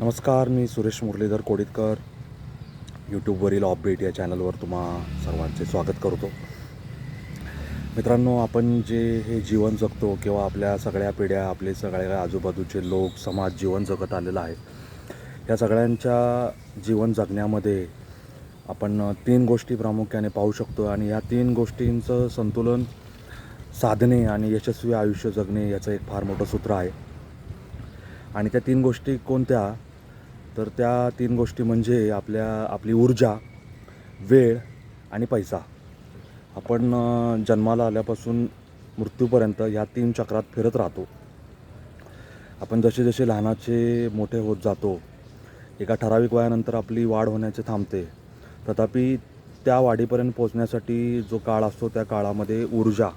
नमस्कार मी सुरेश मुरलीधर कोडितकर. यूट्यूबवरील ऑपबेट या चॅनलवर तुम्हा सर्वांचे स्वागत करतो. मित्रांनो आपण जे हे जीवन जगतो किंवा आपल्या सगळ्या पिढ्या आपले सगळ्या आजूबाजूचे लोक समाज जीवन जगत आलेलं आहे. या सगळ्यांच्या जीवन जगण्यामध्ये आपण तीन गोष्टी प्रामुख्याने पाहू शकतो आणि या तीन गोष्टींचं संतुलन साधणे आणि यशस्वी आयुष्य जगणे याचं एक फार मोठं सूत्र आहे. आणि त्या तीन गोष्टी कोणत्या? तर त्या तीन गोष्टी म्हणजे आपल्या आपली ऊर्जा वेळ आणि पैसा. आपण जन्माला आल्यापासून मृत्यूपर्यंत ह्या तीन चक्रात फिरत राहतो. आपण जसे जसे लहानाचे मोठे होत जातो एका ठराविक वयानंतर आपली वाढ होण्याचे थांबते तथापि त्या वाढीपर्यंत पोचण्यासाठी जो काळ असतो त्या काळामध्ये ऊर्जा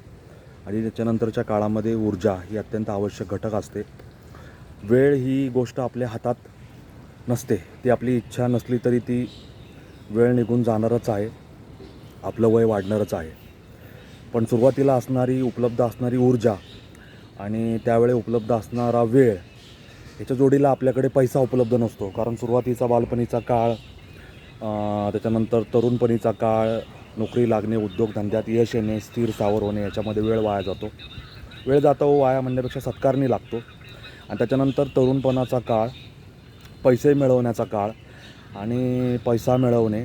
आणि त्याच्यानंतरच्या काळामध्ये ऊर्जा ही अत्यंत आवश्यक घटक असते. वेळ ही गोष्ट आपल्या हातात नसते. ती आपली इच्छा नसली तरी ती वेळ निघून जाणारच आहे. आपलं वय वाढणारच आहे. पण सुरुवातीला असणारी उपलब्ध असणारी ऊर्जा आणि त्यावेळी उपलब्ध असणारा वेळ याच्या जोडीला आपल्याकडे पैसा उपलब्ध नसतो. कारण सुरुवातीचा बालपणीचा काळ त्याच्यानंतर तरुणपणीचा काळ नोकरी लागणे उद्योगधंद्यात यश येणे स्थिर सावर होणे याच्यामध्ये वेळ वाया जातो. वेळ जातो वाया म्हणण्यापेक्षा सत्कारणी लागतो. आणि त्याच्यानंतर तरुणपणाचा काळ पैसे मिळवण्याचा काळ आणि पैसा मिळवणे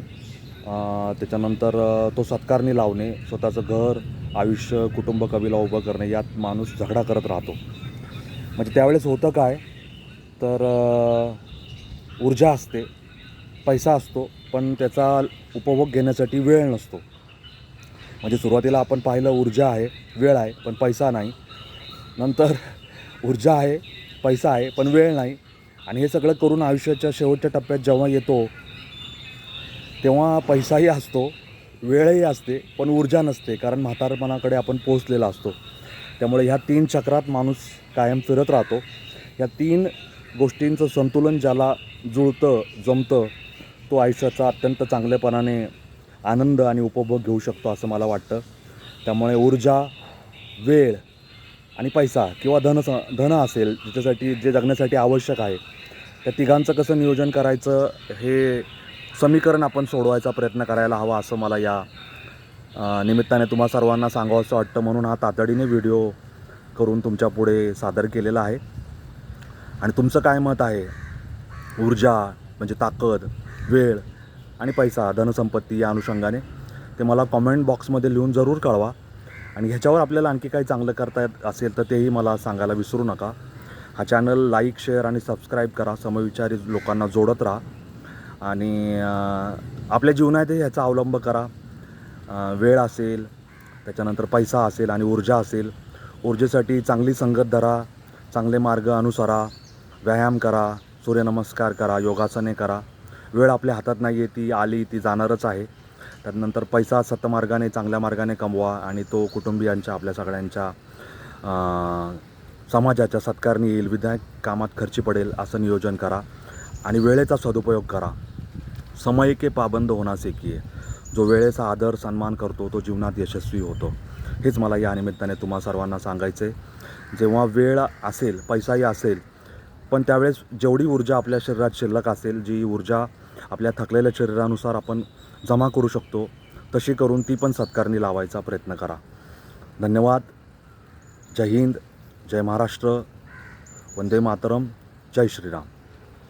त्याच्यानंतर तो सत्कारणी लावणे स्वतःचं घर आयुष्य कुटुंब कवीला उभं करणे यात माणूस झगडा करत राहतो. म्हणजे त्यावेळेस होतं काय तर ऊर्जा असते पैसा असतो पण त्याचा उपभोग घेण्यासाठी वेळ नसतो. म्हणजे सुरुवातीला आपण पाहिलं ऊर्जा आहे वेळ आहे पण पैसा नाही. नंतर ऊर्जा आहे पैसा आहे पण वेळ नाही. आणि हे सगळं करून आयुष्याच्या शेवटच्या टप्प्यात जेव्हा येतो तेव्हा पैसाही असतो वेळही असते पण ऊर्जा नसते कारण म्हातारपणाकडे आपण पोचलेला असतो. त्यामुळे ह्या तीन चक्रात माणूस कायम फिरत राहतो. या तीन गोष्टींचं संतुलन ज्याला जुळतं जमतं तो आयुष्याचा अत्यंत चांगल्यापणाने आनंद आणि उपभोग घेऊ शकतो असं मला वाटतं. त्यामुळे ऊर्जा वेळ आणि पैसा किंवा धन धन असेल ज्याच्यासाठी जे जगण्यासाठी आवश्यक आहे त्या तिघांचं कसं नियोजन करायचं हे समीकरण आपण सोडवायचा प्रयत्न करायला हवा असं मला या निमित्ताने तुम्हा सर्वांना सांगावं असं वाटतं. म्हणून हा तातडीने व्हिडिओ करून तुमच्यापुढे सादर केलेला आहे. आणि तुमचं काय मत आहे? ऊर्जा म्हणजे ताकद वेळ आणि पैसा धनसंपत्ती या अनुषंगाने ते मला कॉमेंट बॉक्समध्ये लिहून जरूर कळवा. आणि ह्याच्यावर आपल्याला आणखी काही चांगलं करता येत असेल तर तेही मला सांगायला विसरू नका. हा चॅनल लाईक शेअर आणि सबस्क्राईब करा. समविचारी लोकांना जोडत राहा. आणि आपल्या जीवनातही ह्याचा अवलंब करा. वेळ असेल त्याच्यानंतर पैसा असेल आणि ऊर्जा असेल ऊर्जेसाठी चांगली संगत धरा चांगले मार्ग अनुसरा व्यायाम करा सूर्यनमस्कार करा योगासने करा. वेळ आपल्या हातात नाही आहे ती आली ती जाणारच आहे. त्यानंतर पैसा सतमार्गाने चांगल्या मार्गाने कमवा आणि तो कुटुंबियांच्या आपल्या सगळ्यांच्या समाजाच्या सत्कारणी येईल. विधायक कामात खर्ची पडेल असं नियोजन करा आणि वेळेचा सदुपयोग करा. समय के पाबंद होण्यास एकी जो वेळेचा आदर सन्मान करतो तो जीवनात यशस्वी होतो. हेच मला या निमित्ताने तुम्हा सर्वांना सांगायचं आहे जेव्हा वेळ असेल पैसाही असेल पण त्यावेळेस जेवढी ऊर्जा आपल्या शरीरात शिल्लक असेल जी ऊर्जा आपल्या थकलेल्या शरीरानुसार आपण जमा करू शकतो. तशी करून ती पण सत्कारणी लावायचा प्रयत्न करा. धन्यवाद. जय हिंद. जय महाराष्ट्र. वंदे मातरम. जय श्रीराम.